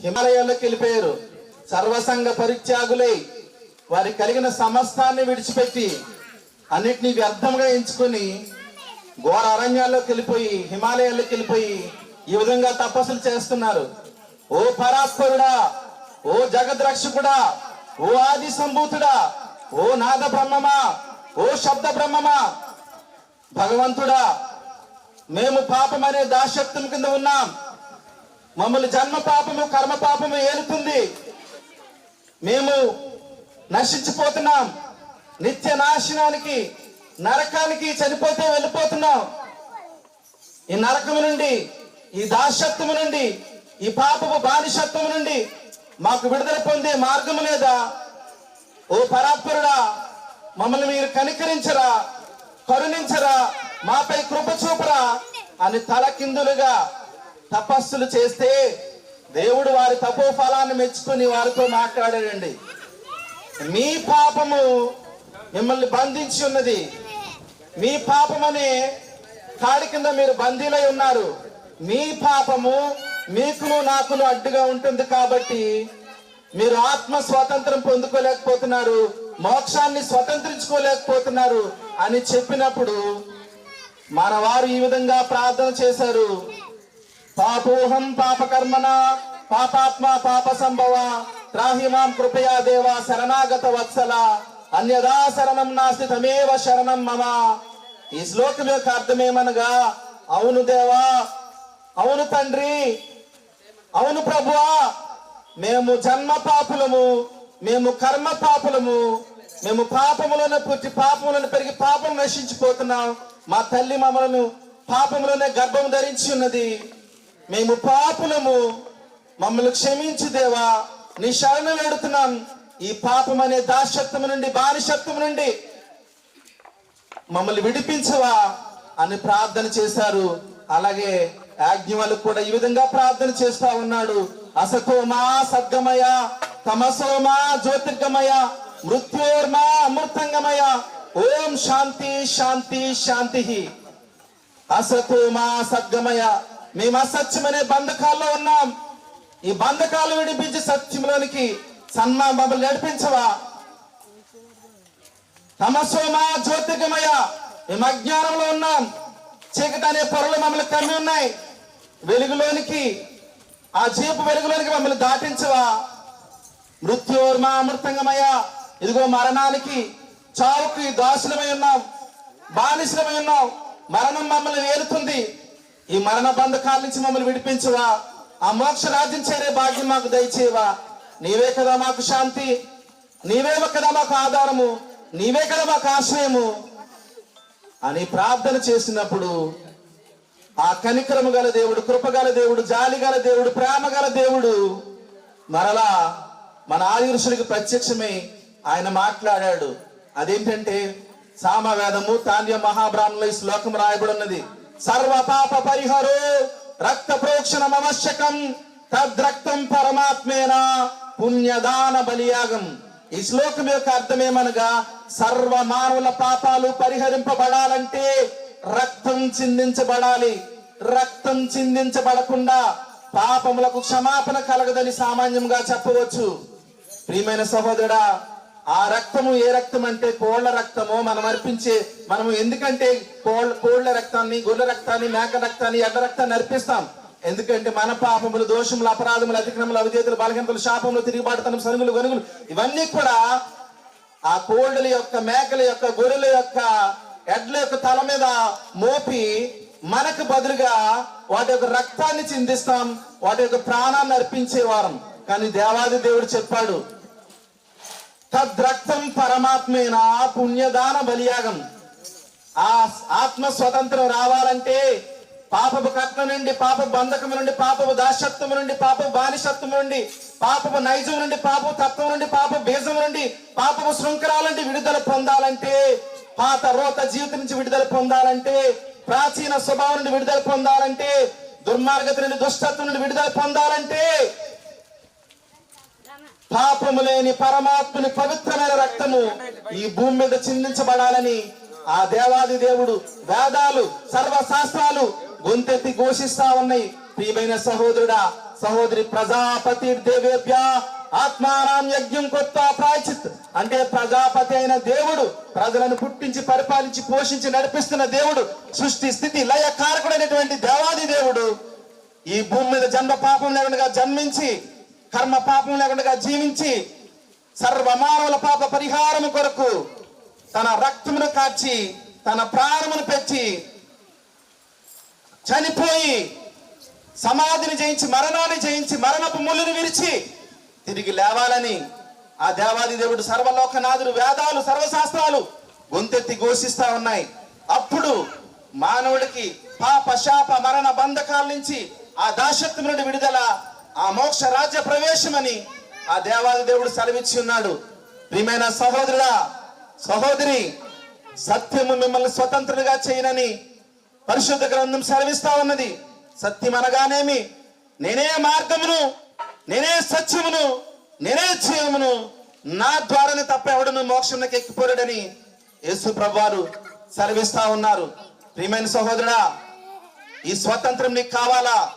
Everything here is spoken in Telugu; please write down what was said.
హిమాలయాల్లోకి వెళ్ళిపోయారు. సర్వసంగ పరిత్యాగులై వారి కలిగిన సమస్తాన్ని విడిచిపెట్టి అన్నిటినీ వ్యర్థంగా ఎంచుకొని ఘోర అరణ్యాల్లోకి వెళ్ళిపోయి హిమాలయాల్లోకి వెళ్ళిపోయి ఈ విధంగా తపస్సులు చేస్తున్నారు. ఓ పరాత్పరుడా ఓ జగద్రక్షకుడా ఓ ఆది సంభూతుడా ఓ నాద బ్రహ్మమా ఓ శబ్ద బ్రహ్మమా భగవంతుడా మేము పాపం అనే దాశక్తం కింద ఉన్నాం. మమ్మల్ని జన్మ పాపము కర్మ పాపము ఏలుతుంది. మేము నశించిపోతున్నాం. నిత్య నాశనానికి నరకానికి చనిపోతే వెళ్ళిపోతున్నాం. ఈ నరకము నుండి ఈ దాశత్వము నుండి ఈ పాపపు బానిసత్వము నుండి మాకు విడుదల పొందే మార్గము లేదా? ఓ పరాత్పరుడా మమ్మల్ని మీరు కనికరించరా కరుణించరా మాపై కృప చూపరా అని తలకిందులుగా తపస్సులు చేస్తే దేవుడు వారి తపో ఫలాన్ని మెచ్చుకొని వారితో మాట్లాడాడండి. మీ పాపము మిమ్మల్ని బంధించి ఉన్నది. మీ పాపమనే కాడి కింద మీరు బందీలై ఉన్నారు. మీ పాపము మీకును నాకును అడ్డుగా ఉంటుంది కాబట్టి మీరు ఆత్మ స్వాతంత్రం పొందుకోలేకపోతున్నారు మోక్షాన్ని స్వతంత్రించుకోలేకపోతున్నారు అని చెప్పినప్పుడు మన వారు ఈ విధంగా ప్రార్థన చేశారు. పాపోహం పాపకర్మణ పాపాత్మ పాప సంభవ త్రాహిమాం కృపయా దేవ శరణాగత వత్సల అన్యదా శరణం నాస్తి తమేవ శరణం మమ. ఈ శ్లోకం యొక్క అర్థమేమనగా అవును దేవా అవును తండ్రి అవును ప్రభువా మేము జన్మ పాపులము మేము కర్మ పాపులము మేము పాపములను పుట్టి పాపములను పెరిగి పాపం నశించిపోతున్నాం. మా తల్లి మమ్మలను పాపములోనే గర్భం ధరించి ఉన్నది. మేము పాపులము. మమ్మల్ని క్షమించి దేవా. నీ శరణ వేడుతున్నాం. ఈ పాపం అనే దాశత్వం నుండి బానిశత్వం నుండి మమ్మల్ని విడిపించవా అని ప్రార్థన చేశారు. అలాగే యాజ్ఞవలు కూడా ఈ విధంగా ప్రార్థన చేస్తా ఉన్నాడు. అసతోమా సద్గమయ తమసోమా జ్యోతిర్గమయ మృత్యోర్మా అమృతంగమయ. ఓం శాంతి శాంతి శాంతి అసతోమా సద్గమయ. మేము అసత్యమనే బంధకాల్లో ఉన్నాం. ఈ బంధకాలు విడిపించి సత్యంలోనికి సన్మా మమ్మల్ని నడిపించవా? తమస్వమా జ్యోతికమయ మేము అజ్ఞానంలో ఉన్నాం. చీకటి అనే పొరలు మమ్మల్ని కమ్మి ఉన్నాయి. వెలుగులోనికి ఆ జీపు వెలుగులోనికి మమ్మల్ని దాటించవా? మృత్యుర్మా అమృతంగమయ ఇదిగో మరణానికి చావుకి దాసులమై ఉన్నాం. బానిసలమై ఉన్నాం. మరణం మమ్మల్ని వేలుతుంది ఈ మరణ బంధకాల నుంచి మమ్మల్ని విడిపించవా. ఆ మోక్ష రాజ్యం చేరే భాగ్యం మాకు దయచేవా నీవే కదా మాకు శాంతి. నీవే కదా మాకు ఆధారము. నీవే కదా మాకు ఆశ్రయము. అని ప్రార్థన చేసినప్పుడు ఆ కనికరము గల దేవుడు కృపగల దేవుడు జాలి గల దేవుడు ప్రేమ గల దేవుడు మరలా మన ఆయురుషుడికి ప్రత్యక్షమై ఆయన మాట్లాడాడు. అదేంటంటే సామవేదము తాన్య మహాబ్రాహ్మణులు ఈ శ్లోకం రాయబడి ఉన్నది. సర్వ పాప పరిహరో రక్త ప్రోక్షణం అవశ్యకం తద్రక్తం పరమాత్మేన పుణ్యదాన బలియాగం ఈ శ్లోకం యొక్క అర్థమేమనగా సర్వ మానవుల పాపాలు పరిహరింపబడాలంటే రక్తం చిందించబడాలి. రక్తం చిందించబడకుండా పాపములకు క్షమాపణ కలగదని సామాన్యంగా చెప్పవచ్చు. ప్రియమైన సహోదరుడా ఆ రక్తము ఏ రక్తం అంటే కోళ్ళ రక్తము మనం అర్పించే మనము ఎందుకంటే కోళ్ళ కోళ్ళ రక్తాన్ని గొర్రె రక్తాన్ని మేక రక్తాన్ని ఎడ్ల రక్తాన్ని అర్పిస్తాం. ఎందుకంటే మన పాపములు దోషములు అపరాధములు అతిక్రమలు అవిధేతలు బలహీనతలు శాపములు తిరిగిబాటుతనం సరుగులు గనుగులు ఇవన్నీ కూడా ఆ కోళ్ళల యొక్క మేకల యొక్క గొర్రెల యొక్క ఎడ్ల యొక్క తల మీద మోపి మనకు బదులుగా వాటి యొక్క రక్తాన్ని చిందిస్తాం వాటి యొక్క ప్రాణాన్ని అర్పించే వారం. కానీ దేవాది దేవుడు చెప్పాడు తద్రక్తం పరమాత్మేన పుణ్యదాన బలియాగం. ఆ ఆత్మ స్వతంత్రం రావాలంటే పాపపు కట్న నుండి పాప బంధకము నుండి పాపపు దాశత్వం నుండి పాపపు బానిసత్వం నుండి పాపపు నైజం నుండి పాపపు తత్వం నుండి పాప బీజం నుండి పాపపు శృంఖరాల నుండి విడుదల పొందాలంటే పాత రోత జీవితం నుంచి విడుదల పొందాలంటే ప్రాచీన స్వభావం నుండి విడుదల పొందాలంటే దుర్మార్గత నుండి దుష్టత్వం నుండి విడుదల పొందాలంటే పాపము లేని పరమాత్ముని పవిత్రమైన రక్తము ఈ భూమి మీద చిందించబడాలని ఆ దేవాది దేవుడు వేదాలు సర్వశాస్త్రాలు గొంతెత్తి ఘోషిస్తా ఉన్నాయి. ప్రియమైన సహోదరుడా సహోదరి ప్రజాపతి దేవేభ్య ఆత్మానాం యజ్ఞం కొత్త ప్రాయచిత్. అంటే ప్రజాపతి అయిన దేవుడు ప్రజలను పుట్టించి పరిపాలించి పోషించి నడిపిస్తున్న దేవుడు సృష్టి స్థితి లయ కారకుడైనటువంటి దేవాది దేవుడు ఈ భూమి మీద జన్మ పాపం లేకుండా జన్మించి కర్మ పాపం లేకుండా జీవించి సర్వమానవుల పాప పరిహారం కొరకు తన రక్తమును కార్చి తన ప్రాణమును పెంచి చనిపోయి సమాధిని జయించి మరణాన్ని జయించి మరణపు ముళ్ళుని విరిచి తిరిగి లేవాలని ఆ దేవాది దేవుడు సర్వలోకనాథుడు వేదాలు సర్వశాస్త్రాలు గొంతెత్తి ఘోషిస్తా ఉన్నాయి. అప్పుడు మానవుడికి పాప శాప మరణ బంధకాల నుంచి ఆ దాశత్వం నుండి విడుదల ఆ మోక్ష రాజ్య ప్రవేశమని ఆ దేవాది దేవుడు సెలవిచ్చి ఉన్నాడు. ప్రియమైన సహోదరుడా సహోదరి సత్యము మిమ్మల్ని స్వతంత్రులుగా చేయనని పరిశుద్ధ గ్రంథం సెలవిస్తా ఉన్నది. సత్యం అనగానేమి? నేనే మార్గమును నేనే సత్యమును నేనే జీవమును నా ద్వారానే తప్ప ఎవడను మోక్షంలోకి ఎక్కిపోలేడని యేసు ప్రభువారు సెలవిస్తా ఉన్నారు. ప్రియమైన సహోదరుడా ఈ స్వాతంత్రం నీకు కావాలా?